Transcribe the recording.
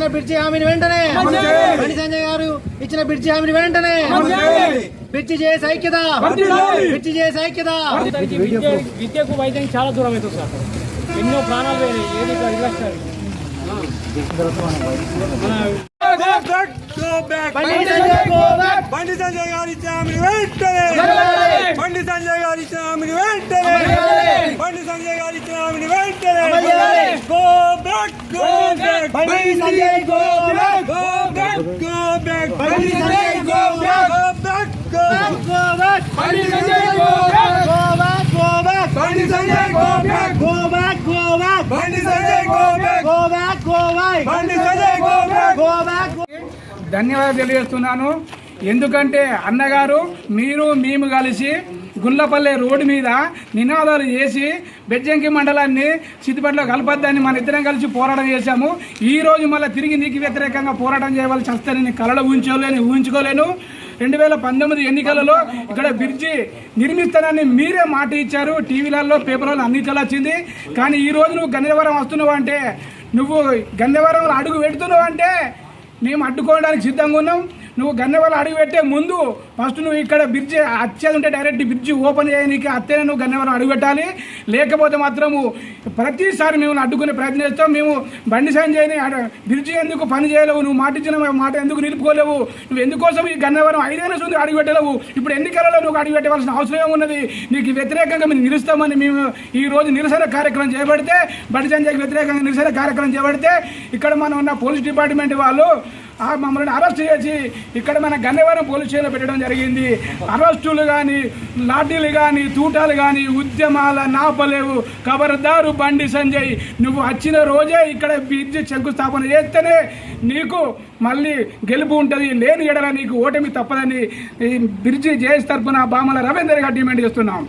ఇచ్చిన బ్రిడ్జి హామీని వెంటనే బండి సంజయ్ గారు ఇచ్చిన బ్రిడ్జి హామీని వెంటనే బ్రిడ్జి చేసి ఐక్యత. బ్రిడ్జి చేసి ఐక్యత. విద్య విద్యకు వైద్యానికి చాలా దూరం అవుతుంది సార్. ఎన్నో ప్రాణాలు పోయినాయి ఏది ఇట్లా ఇట్లా బండి సంజయ్ go back. బండి సంజయ్ గారి హామీని వెంటనే. అమలు బండి సంజయ్ గారి హామీని వెంటనే. చేయాలి. బండి సంజయ్ గారి హామీని వెంటనే. అమలు చేయాలి. Go back go go back. go back. Go back. go back. Go back, go back. Go back, go back. Go back, go back. Go back, ధన్యవాదాలు తెలియజేస్తున్నాను ఎందుకంటే అన్నగారు మీరు మేము కలిసి గుల్లపల్లె రోడ్డు మీద నినాదాలు చేసి బెజ్జంకి మండలాన్ని సిద్దిపేటలో కలపద్దని మన ఇద్దరం కలిసి పోరాటం చేశాము. ఈ రోజు మళ్ళీ తిరిగి నీకు వ్యతిరేకంగా పోరాటం చేయవలసి వస్తే నేను కలలో ఊహించుకోలేను ఊహించుకోలేను. రెండు వేల పంతొమ్మిది ఎన్నికలలో ఇక్కడ బ్రిడ్జి నిర్మిస్తానని మీరే మాట ఇచ్చారు. టీవీలలో పేపర్లలో అన్నిటిలో వచ్చింది. కానీ ఈ రోజు నువ్వు గన్నవరం వస్తున్నావు అంటే నువ్వు గన్నవరంలో అడుగు పెడుతున్నావు అంటే మేము అడ్డుకోవడానికి సిద్ధంగా ఉన్నాం. నువ్వు గన్నవరం అడుగు పెట్టే ముందు ఫస్ట్ నువ్వు ఇక్కడ బ్రిడ్జ్ వచ్చేది ఉంటే డైరెక్ట్ బ్రిడ్జ్ ఓపెన్ చేయడానికి అత్తేనే నువ్వు గన్నవరం అడుగు పెట్టాలి. లేకపోతే మాత్రము ప్రతిసారి మేము అడ్డుకునే ప్రయత్నం చేస్తాం. మేము బండి సంజయ్ని చేయని బ్రిడ్జి ఎందుకు పని చేయలేవు? నువ్వు మాట ఇచ్చిన మాట ఎందుకు నిలుపుకోలేవు? నువ్వు ఎందుకోసం ఈ గన్నవరం ఐదేళ్ళ સુધી అడుగు పెట్టలేవు? ఇప్పుడు ఎన్నికలలో నువ్వు అడుగు పెట్టవలసిన అవసరం ఉన్నది. నీకు వ్యతిరేకంగా మేము నిలుస్తామని మేము ఈ రోజు నిరసన కార్యక్రమం చేపడితే బండి సంజయ్కి వ్యతిరేకంగా నిరసన కార్యక్రమం చేపడితే ఇక్కడ మనం ఉన్న పోలీస్ డిపార్ట్మెంట్ వాళ్ళు మమ్మల్ని అరెస్ట్ చేసి ఇక్కడ మన గన్నవరం పోలీస్ స్టేషన్లో పెట్టడం జరిగింది. అరెస్టులు కానీ లాఠీలు కానీ తూటాలు కానీ ఉద్యమాల నాపలేవు. ఖబర్దారు బండి సంజయ్ నువ్వు వచ్చిన రోజే ఇక్కడ బ్రిడ్జి శంకుస్థాపన చేస్తేనే నీకు మళ్ళీ గెలుపు ఉంటుంది. లేని ఎడల నీకు ఓటమి తప్పదని బ్రిడ్జి జేఎస్ తరపున బామల రవీందర్ గారు డిమాండ్ చేస్తున్నాం.